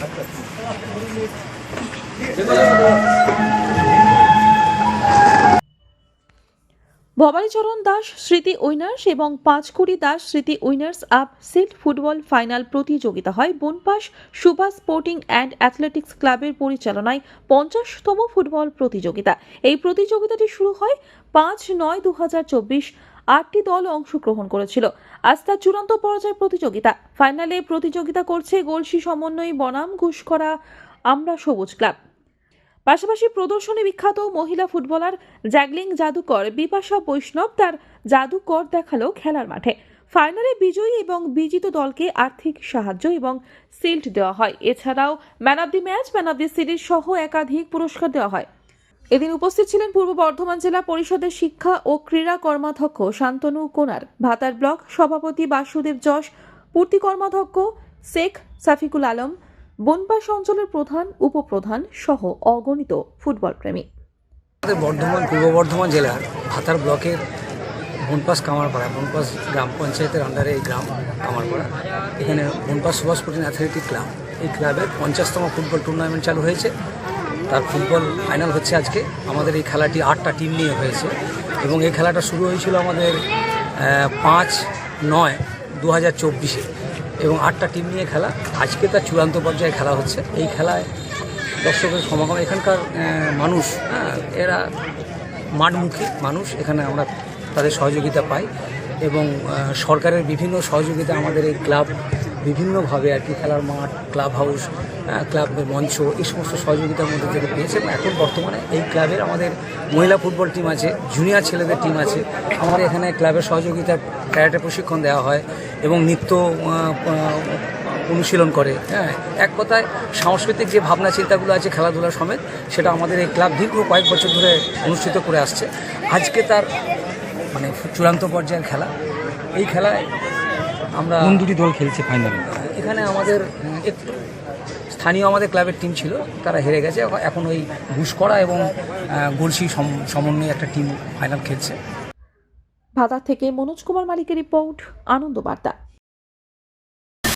ありがとうご。ভবানীচরণ দাস, স্মৃতি উইনার্স এবং পাঁচকুড়ি দাস, স্মৃতি winners up shield football final প্রতিযোগিতা হয় Banpas Subhas sporting and athletics ক্লাবের পরিচালনায় পঞ্চাশতম ফুটবল প্রতিযোগিতা। এই প্রতিযোগিতাটি শুরু হয় পাঁচ নয় দু হাজার চব্বিশ। আটটি দল অংশগ্রহণ করেছিল। আজ তার চূড়ান্ত পর্যায় প্রতিযোগিতা। ফাইনালে প্রতিযোগিতা করছে গলসি সমন্বয়ী বনাম ঘুষকরা আমরা সবুজ ক্লাব। পাশাপাশি প্রদর্শনী বিখ্যাত মহিলা ফুটবলার জ্যাগলিং জাদুকর বিপাশা বৈষ্ণব তার জাদুকর দেখাল খেলার মাঠে। ফাইনালে বিজয়ী এবং বিজিত দলকে আর্থিক সাহায্য এবং সিল্ট দেওয়া হয়। এছাড়াও man of the match, man of the series সহ একাধিক পুরস্কার দেওয়া হয়। এদিন উপস্থিত ছিলেন পূর্ব বর্ধমান জেলা পরিষদের শিক্ষা ও ক্রীড়া কর্মাধ্যক্ষ শান্তনু কোনার, ভাতার ব্লক সভাপতি বাসুদেব যশ, পূর্তি কর্মাধ্যক্ষ শেখ সাফিকুল আলম বনপাস অঞ্চলের প্রধান, উপপ্রধান সহ অগণিত ফুটবল প্রেমী। বর্ধমান, পূর্ব বর্ধমান জেলার ভাতার ব্লকের বনপাস কামারপাড়া, বনপাস গ্রাম পঞ্চায়েতের আন্ডারে এই গ্রাম কামারপাড়া। এখানে Banpas Subhas sporting athletic club এই ক্লাবের পঞ্চাশতম ফুটবল টুর্নামেন্ট চালু হয়েছে। তার ফুটবল ফাইনাল হচ্ছে আজকে। আমাদের এই খেলাটি আটটা টিম নিয়ে হয়েছে। এবং এই খেলাটা শুরু হয়েছিল আমাদের পাঁচ নয় দু হাজার চব্বিশে। এবং আটটা টিম নিয়ে খেলা। আজকে তার চূড়ান্ত পর্যায়ে খেলা হচ্ছে। এই খেলায় দর্শকের সমাগম এখানকার মানুষ হ্যাঁ, এরা মাঠমুখী মানুষ। এখানে আমরা তাদের সহযোগিতা পাই এবং সরকারের বিভিন্ন সহযোগিতা আমাদের এই ক্লাব বিভিন্নভাবে আর কি খেলার মাঠ ক্লাব হাউস আহ, ক্লাবের মঞ্চ এই সমস্ত সহযোগিতার মধ্যে থেকে পেয়েছে। এবং এখন বর্তমানে এই ক্লাবের আমাদের মহিলা ফুটবল টিম আছে জুনিয়র ছেলেদের টিম আছে। আমাদের এখানে ক্লাবের সহযোগিতায় ক্যারাটে প্রশিক্ষণ দেওয়া হয় এবং নৃত্য অনুশীলন করে। হ্যাঁ এক কথায় সাংস্কৃতিক যে ভাবনা চিন্তাগুলো আছে খেলাধুলা সমেত সেটা আমাদের এই ক্লাব দীর্ঘ কয়েক বছর ধরে অনুষ্ঠিত করে আসছে। আজকে তার মানে চূড়ান্ত পর্যায়ের খেলা। এই খেলায় আমরা কোন দুটি দল খেলছে ফাইনালে এখানে আমাদের একটু স্থানীয় আমাদের ক্লাবের টিম ছিল তারা হেরে গেছে। এখন- ওই ঘুষকড়া এবং গোলসি গলসি সম- সমন্বয়ে একটা টিম ফাইনাল খেলছে। ভাতা থেকে মনোজ কুমার মালিকের রিপোর্ট আনন্দ বার্তা।